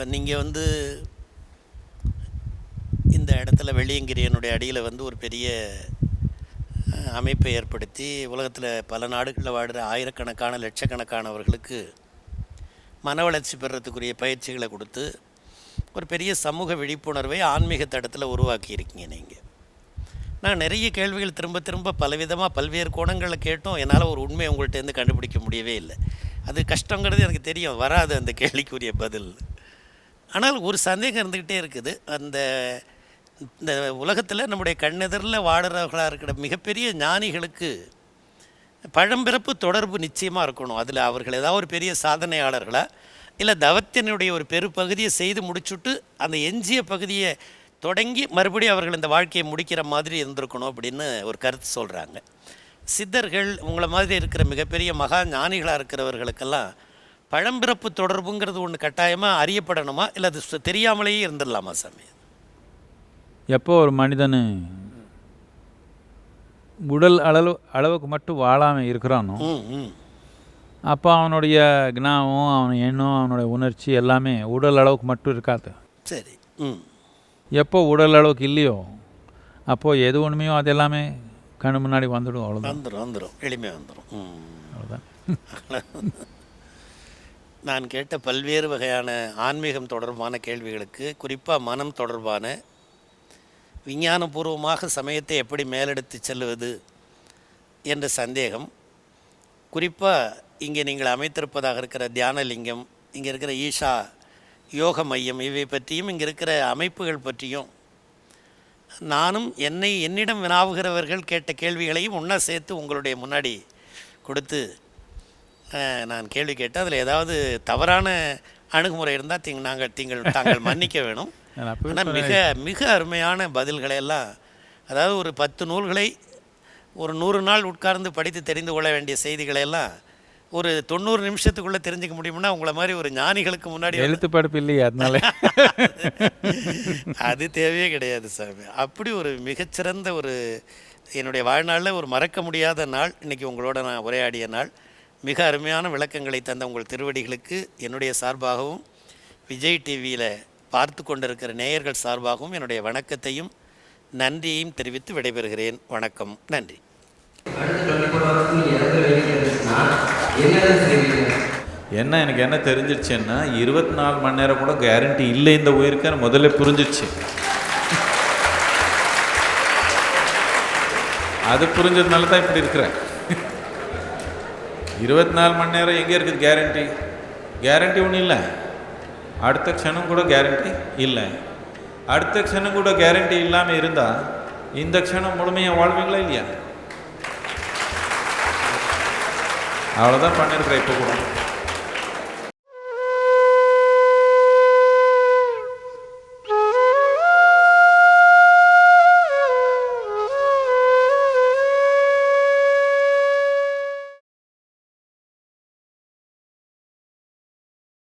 இப்போ நீங்கள் வந்து இந்த இடத்துல வெள்ளியங்கிரியனுடைய அடியில் வந்து ஒரு பெரிய அமைப்பை ஏற்படுத்தி உலகத்தில் பல நாடுகளில் வாடுற ஆயிரக்கணக்கான லட்சக்கணக்கானவர்களுக்கு மன வளர்ச்சி பெறத்துக்குரிய பயிற்சிகளை கொடுத்து ஒரு பெரிய சமூக விழிப்புணர்வை ஆன்மீக தடத்தில் உருவாக்கியிருக்கீங்க நீங்கள் நான் நிறைய கேள்விகள் திரும்ப திரும்ப பலவிதமாக பல்வேறு கோணங்களை கேட்டோம். என்னால் ஒரு உண்மையை உங்கள்கிட்டேருந்து கண்டுபிடிக்க முடியவே இல்லை. அது கஷ்டங்கிறது எனக்கு தெரியும். வராது அந்த கேள்விக்குரிய பதில். ஆனால் ஒரு சந்தேகம் இருந்துக்கிட்டே இருக்குது. அந்த இந்த உலகத்தில் நம்முடைய கண்ணெதிரில் வாடுறவர்களாக இருக்கிற மிகப்பெரிய ஞானிகளுக்கு பழம்பிறப்பு தொடர்பு நிச்சயமாக இருக்கணும். அதில் அவர்கள் ஏதாவது ஒரு பெரிய சாதனையாளர்களாக இல்லை தவத்தினுடைய ஒரு பெருப்பகுதியை செய்து முடிச்சுட்டு அந்த எஞ்சிய பகுதியை தொடங்கி மறுபடியும் அவர்கள் இந்த வாழ்க்கையை முடிக்கிற மாதிரி இருந்திருக்கணும் அப்படின்னு ஒரு கருத்து சொல்கிறாங்க சித்தர்கள் உங்களை மாதிரி இருக்கிற மிகப்பெரிய மகா ஞானிகளாக இருக்கிறவர்களுக்கெல்லாம் பழம்பிறப்பு தொடர்புங்கிறது ஒன்று கட்டாயமாக அறியப்படணுமா? இல்லை அது தெரியாமலேயே இருந்துடலாமா சாமி? எப்போ ஒரு மனிதன் உடல் அளவு அளவுக்கு மட்டும் வாழாமல் இருக்கிறானோ அப்போ அவனுடைய ஞாபகம் அவன் எண்ணம் அவனுடைய உணர்ச்சி எல்லாமே உடல் அளவுக்கு மட்டும் இருக்காது. சரி எப்போ உடல் அளவுக்கு இல்லையோ அப்போது எது ஒன்றுமையோ அது எல்லாமே கண்ணு முன்னாடி வந்துடும் அவ்வளோதான் வந்துடும் வந்துடும் எளிமையாக வந்துடும் அவ்வளோதான் நான் கேட்ட பல்வேறு வகையான ஆன்மீகம் தொடர்பான கேள்விகளுக்கு குறிப்பாக மனம் தொடர்பான விஞ்ஞானபூர்வமாக சமயத்தை எப்படி மேலெடுத்து செல்வது என்ற சந்தேகம். குறிப்பாக இங்கே நீங்கள் அமைத்திருப்பதாக இருக்கிற தியானலிங்கம் இங்கே இருக்கிற ஈஷா யோக மையம் இவை பற்றியும் இங்கே இருக்கிற அமைப்புகள் பற்றியும் நானும் என்னை என்னிடம் வினாவுகிறவர்கள் கேட்ட கேள்விகளையும் ஒன்றா சேர்த்து உங்களுடைய முன்னாடி கொடுத்து நான் கேள்வி கேட்டேன். அதில் ஏதாவது தவறான அணுகுமுறை இருந்தால் திங் நாங்கள் நீங்கள் தாங்கள் மன்னிக்க வேணும். ஆனால் மிக மிக அருமையான பதில்களை எல்லாம் அதாவது ஒரு பத்து நூல்களை ஒரு நூறு நாள் உட்கார்ந்து படித்து தெரிந்து கொள்ள வேண்டிய செய்திகளை எல்லாம் ஒரு தொண்ணூறு நிமிஷத்துக்குள்ளே தெரிஞ்சுக்க முடியும்னா உங்களை மாதிரி ஒரு ஞானிகளுக்கு முன்னாடி எழுத்து படுப்பு இல்லையே அதனால. அது தேவையே கிடையாது சாமி. அப்படி ஒரு மிகச்சிறந்த ஒரு என்னுடைய வாழ்நாளில் ஒரு மறக்க முடியாத நாள் இன்னைக்கு உங்களோட நான் உரையாடிய நாள். மிக அருமையான விளக்கங்களை தந்த உங்கள் திருவடிகளுக்கு என்னுடைய சார்பாகவும் விஜய் டிவியில் பார்த்து கொண்டிருக்கிற நேயர்கள் சார்பாகவும் என்னுடைய வணக்கத்தையும் நன்றியையும் தெரிவித்து விடைபெறுகிறேன். வணக்கம். நன்றி. என்ன எனக்கு என்ன தெரிஞ்சிருச்சுன்னா இருபத்தி நாலு மணி நேரம் கூட கேரண்டி இல்லை இந்த உயிருக்குன்னு முதல்ல புரிஞ்சிருச்சு அது புரிஞ்சதுனால தான் இப்படி இருக்கிறேன். இருபத்தி நாலு மணி நேரம் எங்கே இருக்குது கேரண்டி கேரண்டி ஒன்றும் இல்லை. அடுத்த க்ஷணம் கூட கேரண்டி இல்லை. அடுத்த க்ஷணம் கூட கேரண்டி இல்லாமல் இருந்தால் இந்த க்ஷணம் முழுமையாக வாழ்வீங்களா இல்லையா? அவ்வளோதான் பண்ணியிருக்கிறேன் இப்போ கூட.